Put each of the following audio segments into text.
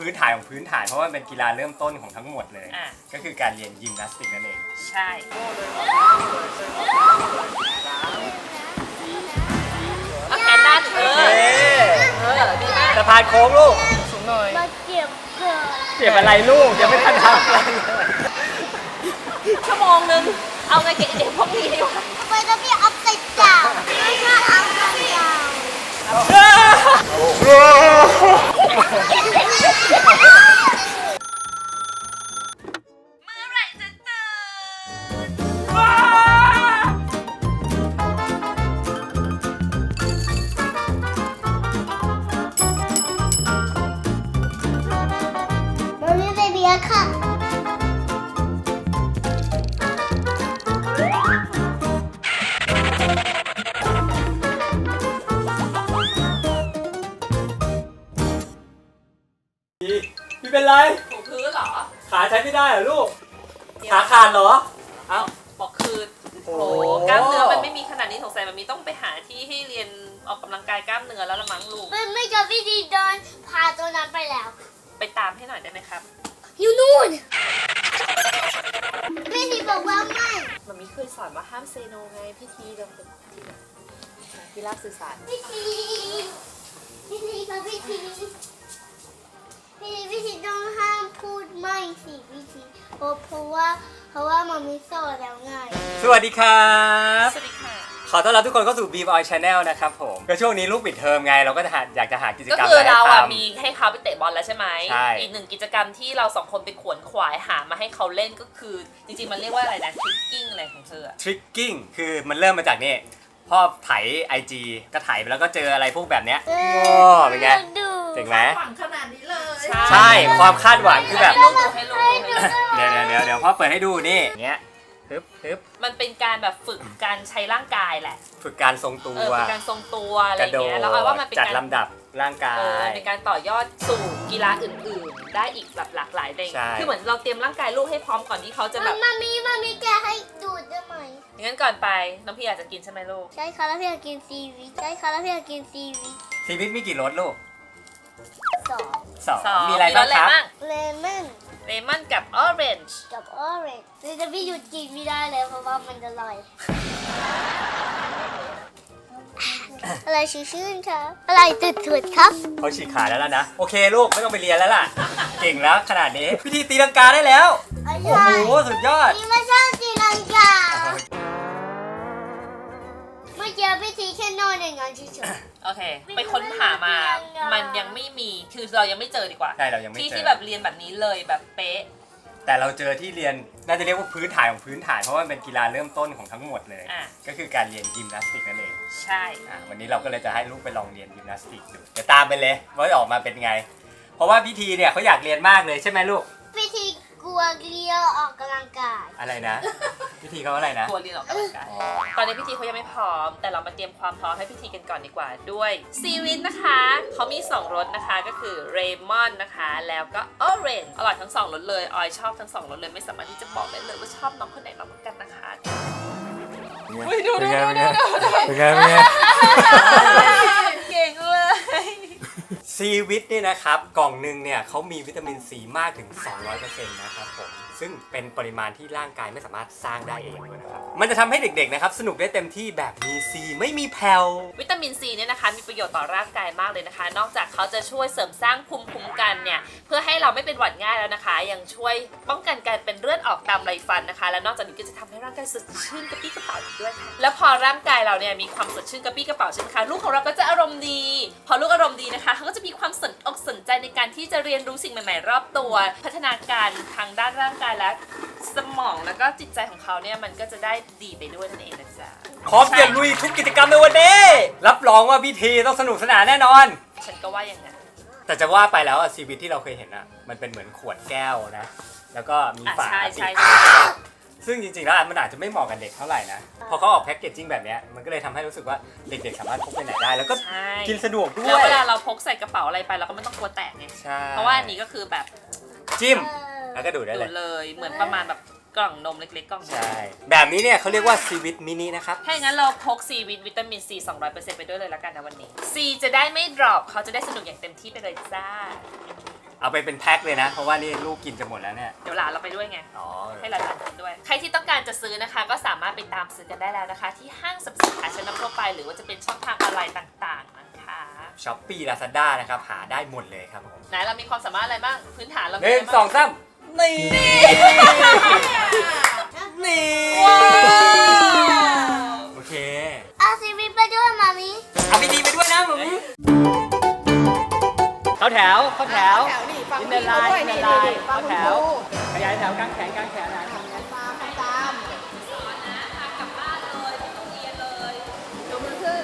พื้นฐานของพื้นฐานเพราะว่ามันเป็นกีฬาเริ่มต้นของทั้งหมดเลย อะ ก็คือการเรียนยิมนาสติกนั่นเอง ใช่ เอาแขนด้านเออ เออ ดีมากสะพานโค้งลูก สูงหน่อย มาเก็บเกิดเก็บอะไรลูกยังไม่ทันทำอะไรเลยชั่วโมงนึง เอาไงเก็บเด็กพวกนี้ดีวะไปจะพี่อัพใส่ดาวไม่ใช่อัพใส่ดาวเ Oh, my God. าขาดเหรอ เอ้าบอกคือโอ้โอ้กล้ามเนื้อมันไม่มีขนาดนี้สงสัยมันมีต้องไปหาที่ให้เรียนออกกำลังกายกล้ามเนื้อแล้วละมั้งลูกไม่ไม่จะพี่ดีเดินพาตัวนั้นไปแล้ว ไปตามให้หน่อยได้ไหมครับ อยู่นู่นพี่ดีบอกว่าไม่มันมีเคยสอนว่าห้ามเซโนไงพี่ทีเราเป็นที่ไหนที่ราบสื่อสาร พี่ทีพี่ทีครับพี่ที พี่ทีพี่ทีต้องห้ามพูดไม่สิพี่ทีเพราะเพราะว่าเพราะว่ามันมีสอนแล้วไงสวัสดีครับ สวัสดีค่ะ ขอต้อนรับทุกคนเข้าสู่ b ีบอยชาแนลนะครับผมก็ช่วงนี้ลูกปิดเทอมไง เราก็จะหาอยากจะหากิจก็กรรมคืออะไรเราให้อะทำ มีให้เขาไปเตะบอลแล้วใช่ไหมใช่ อีกหนึ่งกิจกรรมที่เราสองคนไปขวนขวายหามาให้เขาเล่นก็คือ จริงๆ มันเรียกว่าอะไรนะทริกกิ้งอะไรของเธออะทริกกิ้งคือมันเริ่มมาจากนี่พ่อไถไอจีก็ไถไปแล้วก็เจออะไรพวกแบบเนี้ยเอโอ้เป็นไง ดู เจ๋งไหมหวังขนาดนี้เลย ใช่ ความคาดหวังคือแบบ ให้ลูกดูให้ลูกดูให้ลูกเดี๋ยวเดี๋ยวเดี๋ยวเดี๋ยวพ่อเปิดให้ดูนี่อย่างเงี้ยฮึบฮึบมันเป็นการแบบฝึกการใช้ร่างกายแหละ ฝึกการทรงตัเออวฝึกการทรงตัวอะไรกระโดดเงี้ยแล้วเอาว่ามันเป็นจัดการลำดับร่างกาเออย เป็นการต่อยอดสู่กีฬาอื่น ๆ ได้อีกแบบหลากหลายเลยใช่ คือเหมือนเราเตรียมร่างกายลูกให้พร้อมก่อนที่เขาจะแบบมามีมามีแกให้ดูดได้ไหมอย่างนั้นก่อนไปน้องพี่อยากจะกินใช่ไหมลูก ใช่ค่ะแล้วพี่อยากกินซีวิตใช่ค่ะแล้วพี่อยากกินซีวิตชีวิตมีกี่รสลูก สองสองสองมีอะไรบ้างครับ เลมอนเลมอนกับออเรนจ์กับออเรนจ์แต่พี่หยุดกินไม่ได้เลยเพราะว่ามันจะลอยอะไรชื่นๆคะอะไรตุดๆครับเขาฉีกขาแล้วล่ะนะ โอเคลูกไม่ต้องไปเรียนแล้วล่ะ เก่งแล้วขนาดนี้ พิธีตีลังกาได้แล้วอะโอ้ไรโหสุดยอด นี่ไม่ใช่ เมื่อกี้พี่ทีแค่นอนอย่างนั้นเฉยโอเค ไปค้นหามา มันยังไม่มี คือเรายังไม่เจอดีกว่า ใช่เรายังไม่ที่เจที่อแบบเรียนแบบนี้เลยแบบเป๊ะ แต่เราเจอที่เรียนน่าจะเรียกว่าพื้นฐานของพื้นฐานเพราะว่ามันเป็นกีฬาเริ่มต้นของทั้งหมดเลย อะ ก็คือการเรียนยิมนาสติกนั่นเองใช่ อะวันนี้เราก็เลยจะให้ลูกไปลองเรียนยิมนาสติกดูเดี๋ยวตามไปเลยว่าจะออกมาเป็นไง เพราะว่าพิธีเนี่ยเขาอยากเรียนมากเลยใช่ไหมลูกๆพี่ที กลัวเกลียวออกกำลังกาย อะไรนะ พิธีเขาอะไรนะ กลัวเรียนออกกำลังกายอ๋อตอนนี้พิธีเขายังไม่พร้อม แต่เรามาเตรียมความพร้อมให้พิธีกันก่อนดีกว่าด้วยซีวินนะคะเขามี 2รสนะคะก็คือเรมอนนะคะ แล้วก็ออเรนจ์อร่อยทั้ง2รสเลย ออยชอบทั้ง2รสเลยไม่สามารถที่จะบอกได้เลยว่าชอบน้องคนไหนมากกว่ากันนะคะ อุ๊ยดูเป็นไงดูเป็นไงดู เป็นไงเป็นไงเก่งเลย ซีวิตนี่นะครับกล่องหนึ่งเนี่ยเขามีวิตามินซีมากถึง 200%นะครับผมซึ่งเป็นปริมาณที่ร่างกายไม่สามารถสร้างได้เองด้วยนะครับมันจะทำให้เด็กๆนะครับสนุกได้เต็มที่แบบมีซีไม่มีแผ่ว วิตามินซีเนี่ยนะคะมีประโยชน์ต่อร่างกายมากเลยนะคะ นอกจากเขาจะช่วยเสริมสร้างภูมิคุ้มกันเนี่ยเพื่อให้เราไม่เป็นหวัดง่ายแล้วนะคะ ยังช่วยป้องกันการเป็นเลือดออกตามไรฟันนะคะ และนอกจากนี้ก็จะทำให้ร่างกายสดชื่นกระปรี้กระเป๋าอีกด้วยค่ะแล้วพอร่างกายเราเนี่ยมีความสดชื่นกระปรี้กระเป๋าใช่ไหมคะลูกของเราก็จะอารมณ์ดี พอลูกอารมณ์ดีนะคะเขาก็จะมีความสนอกสนใจในการที่จะเรียนรู้สิ่งใหม่ ๆ รอบตัว พัฒนาการทางด้านร่างกายและสมองแล้วก็จิตใจของเขาเนี่ยมันก็จะได้ดีไปด้วยนั่นเองนะจ๊ะพร้อมจะลุยทุกกิจกรรมในวันนี้รับรองว่าพิธีต้องสนุกสนานแน่นอน ฉันก็ว่าอย่างนั้น แต่จะว่าไปแล้วอะซีวิตที่เราเคยเห็นอะมันเป็นเหมือนขวดแก้วนะ แล้วก็มีอะฝาใช่ปิใช่ดใช่ ซึ่งจริงๆแล้วมันอาจจะไม่เหมาะกับเด็กเท่าไหร่นะ พอเขาออกแพ็กเกจจิ้งแบบเนี้ยมันก็เลยทำให้รู้สึกว่าเด็กๆ สามารถพกไปไหนได้ แล้วก็ใช่ กินสะดวกด้แล้ววย เวลาเราพกใส่กระเป๋าอะไรไปเราก็ไม่ต้องกลัวแตกไง ใช่เพราะว่าอันนี้ก็คือแบบจิ้มเออแล้วก็ดูดได้ดูเลยดเลยเหมือนประมาณแบบกล่องนมเล็กๆกล่องนมใช่ แบบนี้เนี่ยเขาเรียกว่าซีวิตมินินะครับ ถ้าอย่างนั้นเราพกซีวิตวิตามินซี200%ไปด้วยเลยละกันนะวันนี้ C จะได้ไม่ดรอปเขาจะได้สนุกอย่างเต็มที่ไปเลยจ้า เอาไปเป็นแพ็คเลยนะ เพราะว่านี่ลูกกินจะหมดแล้วเนี่ย เดี๋ยวหลานเราไปด้วยไง อ๋อ ให้หลานๆกินด้วย ใครที่ต้องการจะซื้อนะคะ ก็สามารถไปตามซื้อกันได้แล้วนะคะ ที่ห้างสรรพสินค้าชั้นนำทั่วไป หรือว่าจะเป็นช่องทางออนไลน์ต่างๆนะคะช้อปปี้ลาซาด้านะครับ หาได้หมดเลยครับผมไหนเรามีความสามารถอะไรบ้าง พื้นฐานเราหมีนึ่งอะไรบ้าสองสามนี่ นี่ว้าวโอเค เอาซีรีส์ไปด้วยมามีเอาพี่ดีไปด้วยนะผม เข้าแถวเข้าแถวแถวนี่ฟังอินพี่เดอร์ไลเขาน์ด้วยอินเดนี่อร์ไลนี่น์ฟังเข้าคุณแถควรูขยายแถวกางแขนกางแขนนะทำงั้นตามตามกลับบ้านเลยไม่ต้องเรียนเลยยกมือขึ้น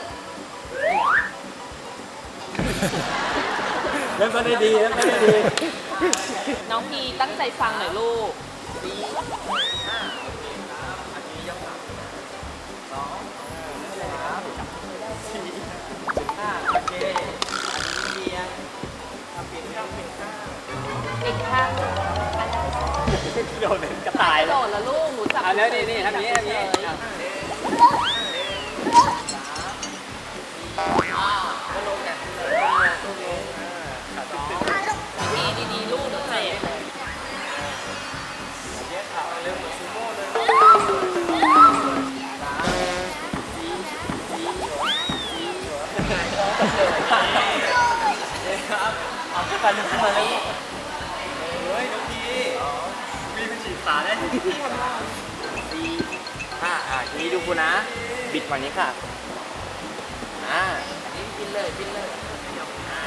เริ่มต้นได้ดีเริ่มต้นได้ดี น้องพีตั้งใจฟังหน่อยลูก ข้างโดนเป็นกระต่ายโดดละลูกหนูจับเอาแล้วนี่นี่ทำอย่างนี้ทำอย่างนี้อะดีดีดีลูกหนูใจเย็นเอาขึ้นมาขึ้นมาแล้ว วีเป็นฉีดขาได้ที่ทำได้สี่ห้าอะทีนี้ดูคุณนะ บิดฝั่งนี้ค่ะ อ่าอันนี้บินเลยบินเลยอ่า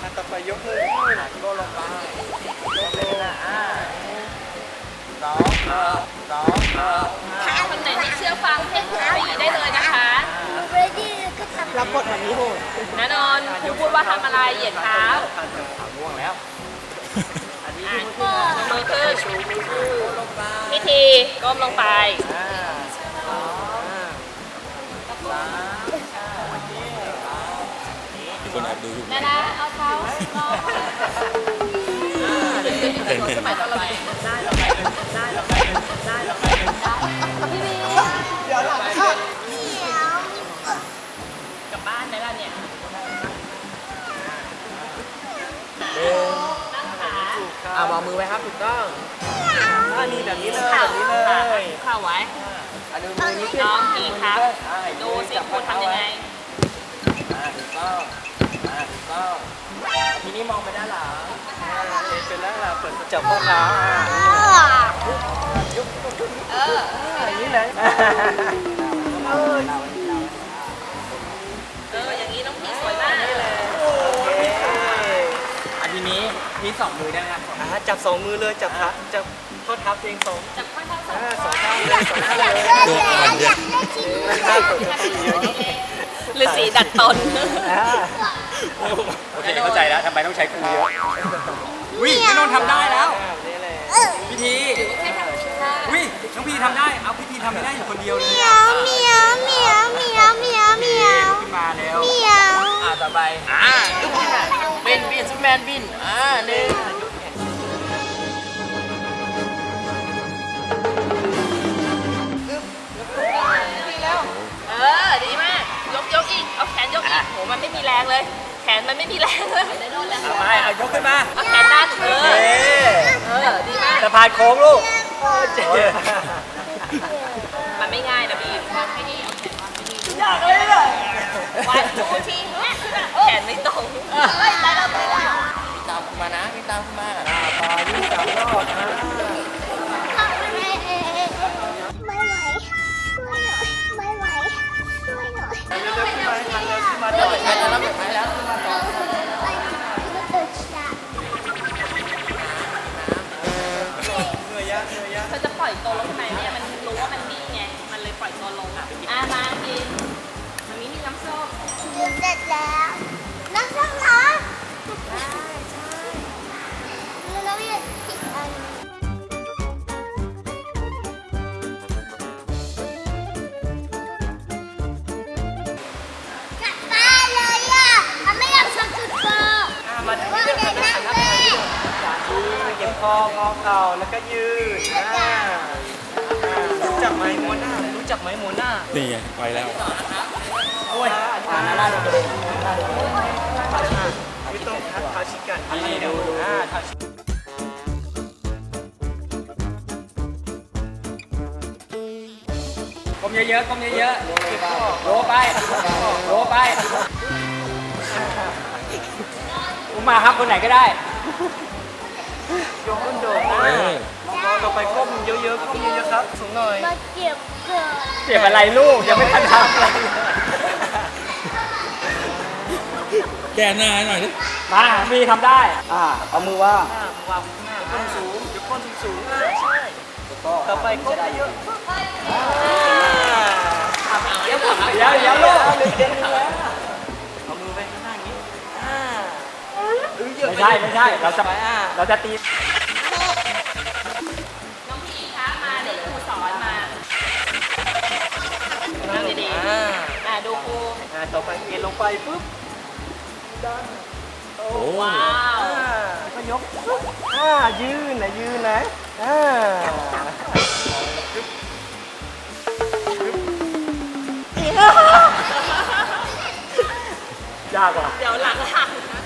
อะต่อไปยกเลยอะโก้ลงไปยกเลยนะอ่าสองเออสองเออห้าคนไหนที่เชื่อฟังให้ครูปีได้เลยนะคะเรดี้ก็ทำรับบทแบบนี้โหดแน่นอนครูพูดว่าทำอะไรเหยียดเท้าขาง่วงแล้ว พิธีก้มลงไปอ่าสองอ่าสามคนแอบดูอยู่นะนะเอาเท้าลองเห็นเห็นสมัยตอนเราเด็กได้เราไปได้เราไปได้เราไปได้พี่บีเดี๋ยวหลังค่ะเหนียวกลับบ้านไหมล่ะเนี่ยนั่งขาอ่าวางมือไว้ครับถูกต้อง อ่านี่แบบนี้เลยเข่าแบบนี้เลยเข่าไว้อะดูมือนี้ขึ้นน้องพีครับอ่าดูสิครูทำยังไงอ่าถูกต้องอ่าถูกต้องทีนี้มองไปด้านหลังอ่าเป็นด้านหลังเปิดจับข้อเท้าอ่าเอออย่างนี้เลย นี้มีสองมือได้ไหมครับอ่าจับสองมือเลยจับขาจับข้อเท้าตัวเองสองจับข้อเท้าสองอ่าสองข้างเลยสองข้างเลยอยากได้ชิ้นนี้หรือสีดัดตนโอเคเข้าใจแล้วทำไมต้องใช้ครูเยอะวิพี่นนท์ทำได้แล้วพิธีวิน้องพีทำได้เอาพิธีทำไม่ได้อยู่คนเดียวเลย เหมียวเหมียวเหมียวเหมียวเหมียว มันไม่มีแรงเลย แขนมันไม่มีแรงเลยเอาไปเอายกขึ้นมาเอาแขนด้านเอเอ๊อเออดีมากสะพานโค้งลูกเจ็บมันไม่ง่ายนะบีมไม่ดีอยากเลยเลยวันทูทีแขนไม่ตรงเฮ้ยตายแล้วตายแล้วตามมานะวิ่งตามมาอ่าปลาวิ่งสามรอบอ่า แล้วก็ยืดอ่ารู้จักไหมโมน่ารู้จักไหมโมน่านี่ไงไปแล้ว โอ้ยอ่าหน้าเด็กๆไม่ต้องครับทาชิกันนี่ดูดูอ่าทาชิก้มเยอะๆก้มเยอะๆโลไปโลไปอุ้มมาครับคนไหนก็ได้ ยกก้นโด่งนะเออมองต่อไปก้มเยอะๆก้มเยอะๆครับ สูงหน่อย มาเก็บเกิดเจ็บอะไรลูกยังไม่ทันทำเลยแก้หน้าให้หน่อยดิมามีทำได้อ่าเอามือว่างอ่าวางข้างหน้าก้นสูงยกก้นสูงๆอ่าใช่ต่อไปก้มเยอะๆอ่าทำอีกเดี๋ยวผมเดี๋ยวเดี๋ยว ไม่ใช่ไม่ใช่เราจะไปอ่าเราจะตีน้องพีคะมาเดี๋ยวครูสอนมานั่งดีอ่าๆอะดูครูอ่าต่อไปเอ็นลงไปปุ๊บดันโอ้ว้าวอ่าก็ยกปุ๊บอ่ายืนนะยืนนะอ่ายากกว่าเดี๋ยวหลังหักนะ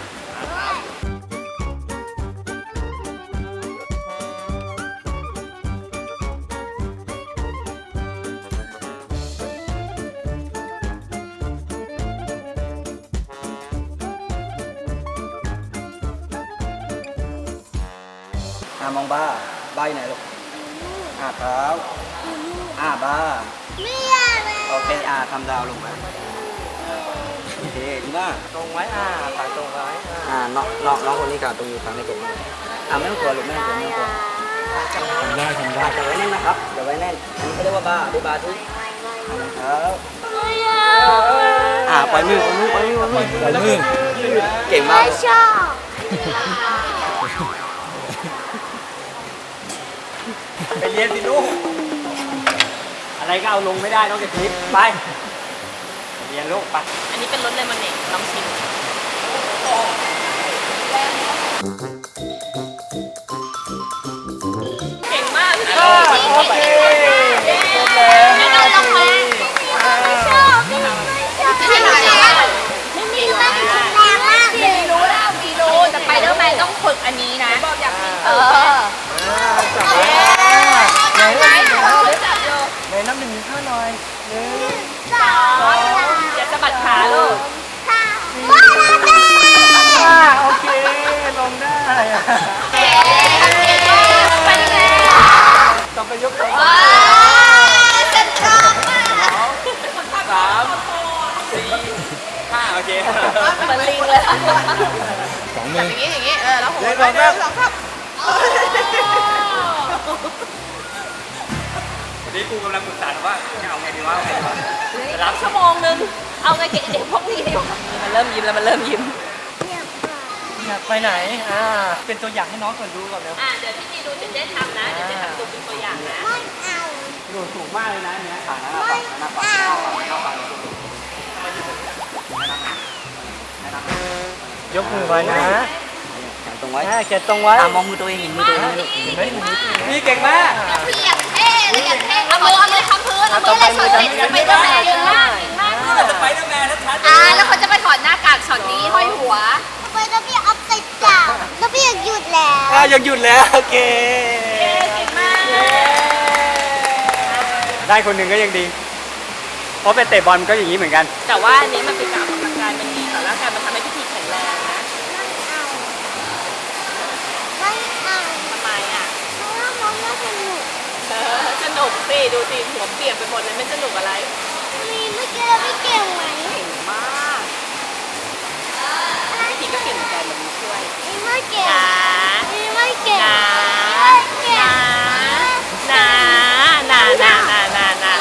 บ้าอยู่ไหนลูกอ่าเท้าอ่าบ้าไม่อยากเลยโอเคอ่าทำดาวลงมาโอเคดีมากตรงไว้อ่าขาตรงไว้อ่าน้องน้องน้องคนนี้กับตรงอยู่ทางในกลุ่มอ่าไม่ต้องกลัวลูกไม่ต้องกลัวไม่ต้องกลัวทำได้ทำได้จับไว้แน่นนะครับจับไว้แน่นอันนี้เขาเรียกว่าบ้าดูบ้าทุกครับไม่อยากอ่าปล่อยมือปล่อยมือปล่อยมือปล่อยมือปล่อยมือเก่งมากไม่ชอบ ไปเรียนสิลูก อะไรก็เอาลงไม่ได้นอกจากคลิปไปเรียนลูกไปอันนี้เป็นรสเลมอนเนดลองชิมเก่งมากพี่อ่าดีโอเคครบแล้วไม่ต้องลงมาไม่ชอบไม่ชอบไม่ชอบไม่มีมันแรงมากเลยรู้แล้วพี่รู้แต่ไปเดอร์แมนต้องฝึกอันนี้นะบอกอยากมีเออจับ ไว้ไหน ไปไหน อ่า เป็นตัวอย่างให้น้องก่อนดูก่อนนะอะเดี๋ยวพี่ดีดูเจเจ๊ทำนะ เดี๋ยวเจ๊ทำดูเป็นตัวอย่างนะ ไม่เอาโดดสูงมากเลยนะอันเนี้ยขาหน้าไม่เอายกมือไว้นะแขนตรงไว้อ่าแขนตรงไว้ อ่ามองมือตัวเองเห็นมือตัวเองไหมลูกเห็นไหมเห็นมือตัวเองไหมพี่เก่งมากพี่อยากเท่เลยอยากเท่เอามือเอามือทำพื้นเอามืออะไรช็อตเด็ดสไปเดอร์แมนเก่งมากเก่งมากนี่มันสไปเดอร์แมนชัดๆอ่า แล้วเขาจะไปถอดหน้ากากช็อตนี้ห้อยหัวทำไมต้องพี่อัพใส่ จ่าแล้วพี่อยากหยุดแล้ว อ่ายังหยุดแล้วโอเคเก่งมากได้คนหนึ่งก็ยังดี เพราะเป็นเตะบอลมันก็อย่างนี้เหมือนกัน แต่ว่าอันนี้มันเป็นการออกกำลังกายมันดีต่อร่างกายมันทำให้พี่ทีแข็งแรงนะไม่เอาทำไมอะเพราะว่ามันไม่สนุกเออสนุกสิดูสิหัวเปียกไปหมดเลยไม่สนุกอะไร มีเมื่อกี้เราไม่เก่งไหม เก่งมากพี่ที ก็เก่งเหมือนกันมันมีช่วยมีไม่เก่งนะมีไม่เก่งนะไม่เก่งนะนะนะนะนะนะนะ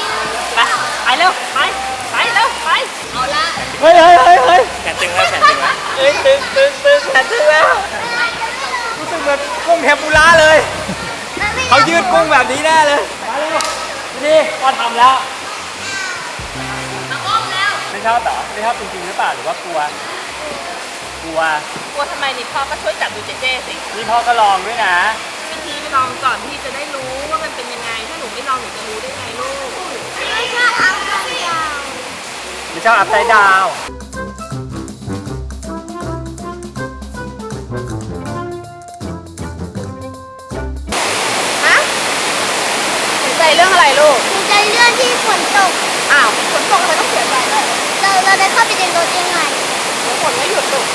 ไปไปเร็วไปไปเร็วไปเอาละเฮ้ยเฮ้ยเฮ้ยเฮ้ยแขนตึงแล้วแขนตึงแล้วเฮ้ยตึงตึงตึงแขนตึงแล้วรู้สึกเหมือนกุ้งเทมปุระเลยเขายืดกุ้งแบบนี้แน่เลยมาเร็วนี่ก็ทำแล้วน้องอ้อมแล้วไม่ชอบเหรอไม่ชอบจริงๆหรือเปล่าหรือว่ากลัว กลัว กลัวทำไมนี่พ่อก็ช่วยจับดูเจเจสินี่พ่อก็ลองด้วยนะพี่ทีลองก่อนพี่จะได้รู้ว่ามันเป็นยังไง ถ้าหนูไม่ลองหนูจะรู้ได้ไงลูกไม่ชอบอัพไซด์ดาวไม่ชอบอัพไซดดาวฮะสนใจเรื่องอะไรลูก ใจเรื่องที่ฝนตก อ้าวฝนตกทำไมต้องเสียใจเลยเราเราได้เข้าไปในรถยังไหม นไม่หยุดลูก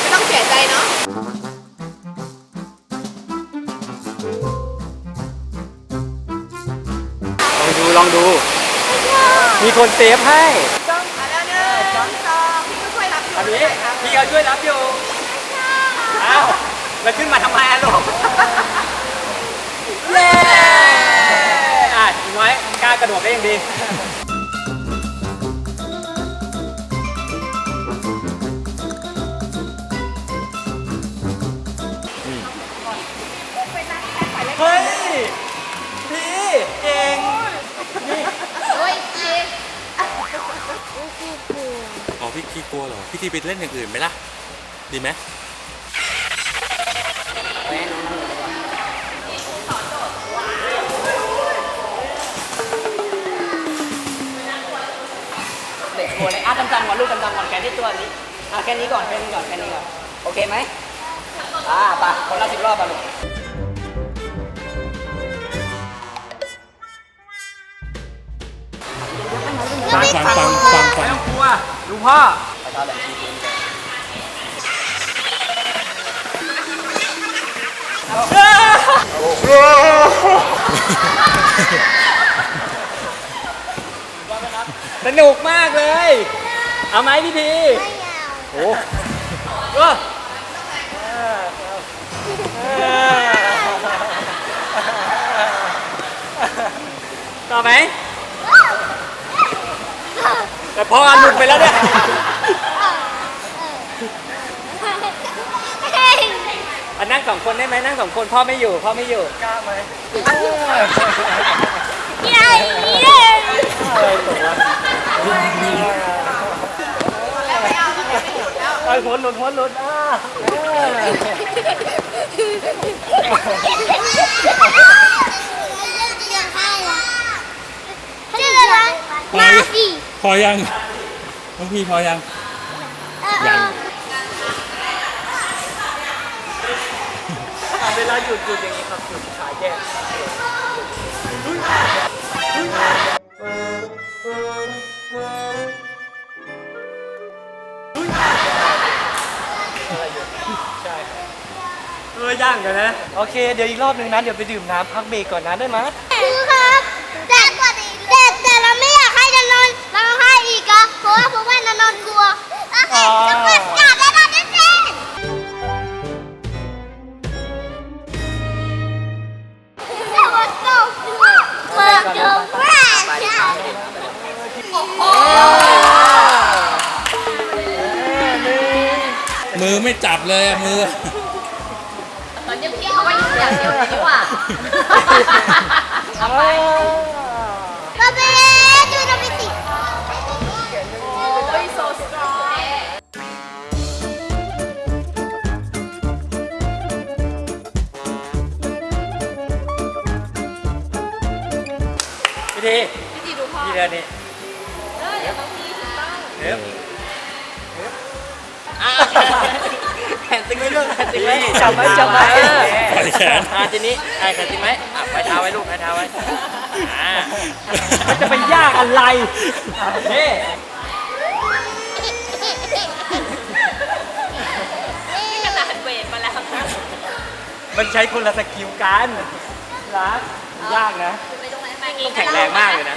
ไม่ต้องเสียใจเนาะลองดูลองดู มีคนเซฟให้ จ้องมาแล้วเนี่ยจ้องจอพี่ก็ช่วยรับอยู่อันนี้พี่เขาช่วยรับอยู่อ้าวแล้วขึ้นมาทำไมอะลูกเย้อะอีกน้อยกล้ากระโดดได้ยังดี เฮ้ย พี่เก่งอ๋อพี่ทีกลัวเหรอ พี่ทีไปเล่นอย่างอื่นไหมล่ะ ดีไหมเด็กหัวเลยอะจำจำก่อนลูกจำจำก่อนแค่ที่ตัวนี้อะแค่นี้ก่อนแค่นี้ก่อนแค่นี้ก่อน โอเคไหมอ่าไปคนละสิบรอบไปลูก ฟังฟังฟังฟังฟัไม่งต้องกลัวลุงพ่อไปทาแบบชีสสนุกมากเลย เอาไหมพี่พีไม่เอาโอ้โหต่อไหม แต่พอหลุด ไปแล้วเนี่ยอันนั่งสองคนได้ไหมนั่งสองคนพ่อไม่อยู่พ่อไม่อยู่ใหญ่เย้ไอ้พ้นหลุดพ้นหลุดอ่าชื่ออะไรมาฟีพอยัง น้องพี่พอยังเออเออเวลาหยุดหยุดอย่างนี้ครับหยุดขายแก้เออย่างกันนะ โอเค เดี๋ยวอีกรอบหนึ่งนะ เดี๋ยวไปดื่มน้ำพักเบรกก่อนนะได้ไหมครูครั ใช่มือไม่จับเลยอะมือ ตอนยังพี่เขาว่าอยู่อย่างเดียวเลยดีกว่า เอาไป ขนตึงไว้ลูกแขนตึงไว้จับไว้จับไว้ปล่อยแขน อ่าทีนี้ไอ้แขนจริงไหมอะไว้เท้าไว้ลูกไว้เท้าไว้อ่ามันจะไปยากอะไรนี่นี่ขนาดเวทมาแล้วมันใช้คนละสกิลกันรักยากนะ ไปตรงไหนมาต้องแข็งแรงมากเลยนะ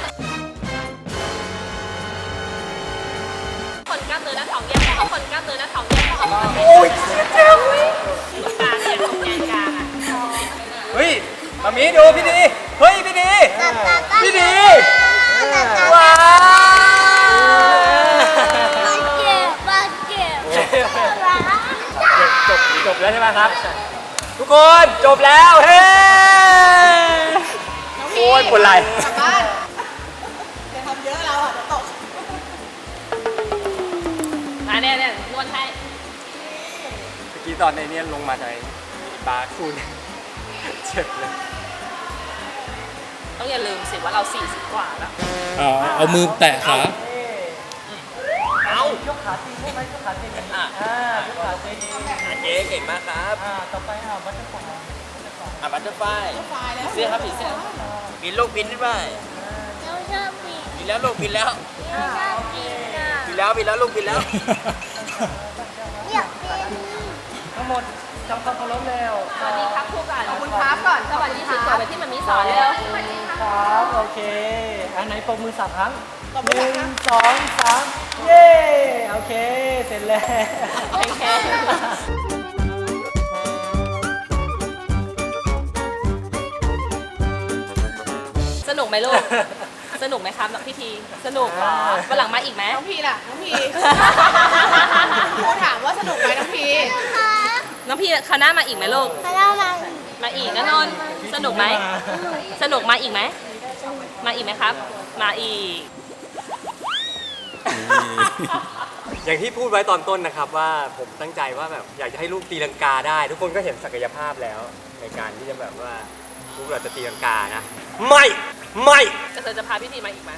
เนื้อหน้าท้องแยกออกคนกล้ามเนื้อหน้าท้องแยกออกโอ้ยกลางเนี่ยตรงแยกกลางอะเฮ้ยมามีดูพี่ดีเฮ้ยพี่ดีพี่ดีว้าวเก็บเก็บจบจบแล้วใช่ไหมครับ ทุกคนจบแล้วเฮ้โอ้ยปวดไหล่กลับบ้าน ตอนในนี้ลงมาจากไอ้บาร์คูนเจ็บเลยต้องอย่าลืมสิว่าเรา 40 กว่าแล้ว เอาเอามือแตะขาเอายกขาตีใช่ไหมยกขาตีอย่างนี้อะอ่ายกขาตีเจ๊เก่งมากครับ อ่าต่อไปอ่าบัตเตอร์ฟลายอะบัตเตอร์ไฟตายแล้วเสื้อครับผีเสื้อปีบินลูกบินได้ไหมเราชอบบินบินแล้วลูกบินแล้วเราชอบบินอะบินแล้วบินแล้วลูกบินแล้ว หมดทำความเคารพเร็วสวัสดีครับครูก่อนขอบคุณครับก่อนสวัสดีสวยๆแบบที่มันมีสอนเร็วครับโอเค อันไหนปรบมือสามครั้งหนึ่งสองสามเย้โอเค เสร็จแล้ว โอเคสนุกไหมลูก สนุกไหมครับพี่ทีสนุกเหรอวันหลังมาอีกไหม น้องพีล่ะ น้องพีครูถามว่าสนุกไหมน้องพีนะคะ น้องพี่คณะมาอีกไหมลูกคณะมาอีกมาอีกนะนนท์สนุกไหม สนุกมาอีกไหม มาอีกไหมครับ มาอีก อย่างที่พูดไว้ตอนต้นนะครับว่าผมตั้งใจว่าแบบอยากจะให้ลูกตีลังกาได้ ทุกคนก็เห็นศักยภาพแล้ว ในการที่จะแบบว่าลูกเราจะตีลังกานะ ไม่ ไม่แต่เธอจะพาพี่ทีมาอีกไหม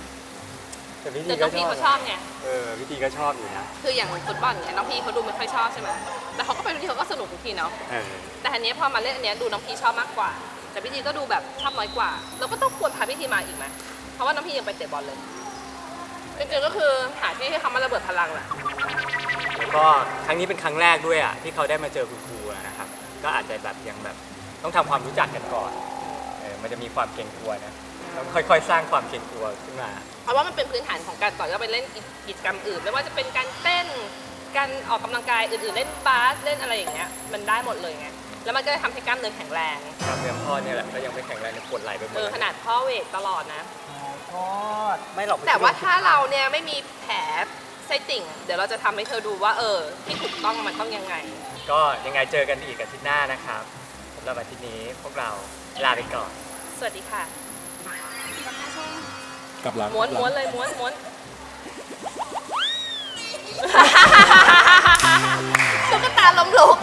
แต่พี่แต่ทีน้ก็องพี่ชอบเขาชอบไง เออพี่ทีก็ชอบอยู่นะคืออย่างฟุตบอลเนี่ยน้องพี่เขาดูไม่ค่อยชอบใช่ไหมแต่เขาก็ไปทุกทีเขาก็สนุกทุกทีเนาะ เออแต่อันเนี้ยพอมาเล่นอันเนี้ยดูน้องพี่ชอบมากกว่า แต่พี่ทีก็ดูแบบชอบน้อยกว่า เราก็ต้องควรพาพี่ทีมาอีกไหมเพราะว่าน้องพี่ยังไปเตะบอลเลยจริงๆก็คือหาที่ให้เขามาระเบิดพลังแหละแล้วก็ครั้งนี้เป็นครั้งแรกด้วยอะที่เขาได้มาเจอคุณครูอะนะครับ ก็อาจจะแบบยังแบบต้องทำความรู้จักกันก่อนเออมันจะมีความเกรงกลัวนะต้องค่อยๆ สร้างความเกรงกลัวขึ้นมา เพราะว่ามันเป็นพื้นฐานของการต่อยอดไปเล่นกิจกรรมอื่น ไม่ว่าจะเป็นการเต้น การออกกำลังกายอื่นๆ เล่นบาสเล่นอะไรอย่างเงี้ย มันได้หมดเลยไง แล้วมันก็จะทำให้กล้ามเนื้อแข็งแรงกล้ามเนื้อพ่อเนี่ยแหละก็ยังไม่แข็งแรงในยปวดไหล่ไปหมดเออเลยขนาดพ่อเวทตลอดนะ ทอดไม่หรอกแต่ว่าถ้าเราเนี่ยไม่มีแผลไส้ติ่ง เดี๋ยวเราจะทำให้เธอดูว่าเออ ที่ถูกต้องมันต้องยังไง ก็ยังไงเจอกันอีกอาทิตย์หน้านะครับสำหรับอาทิตย์นี้พวกเราลาไปก่อน สวัสดีค่ะกลับหลังม้วนก ลับหลังม้วนม้วนเลยม้วนม้วนตุ๊กตาล้มลุก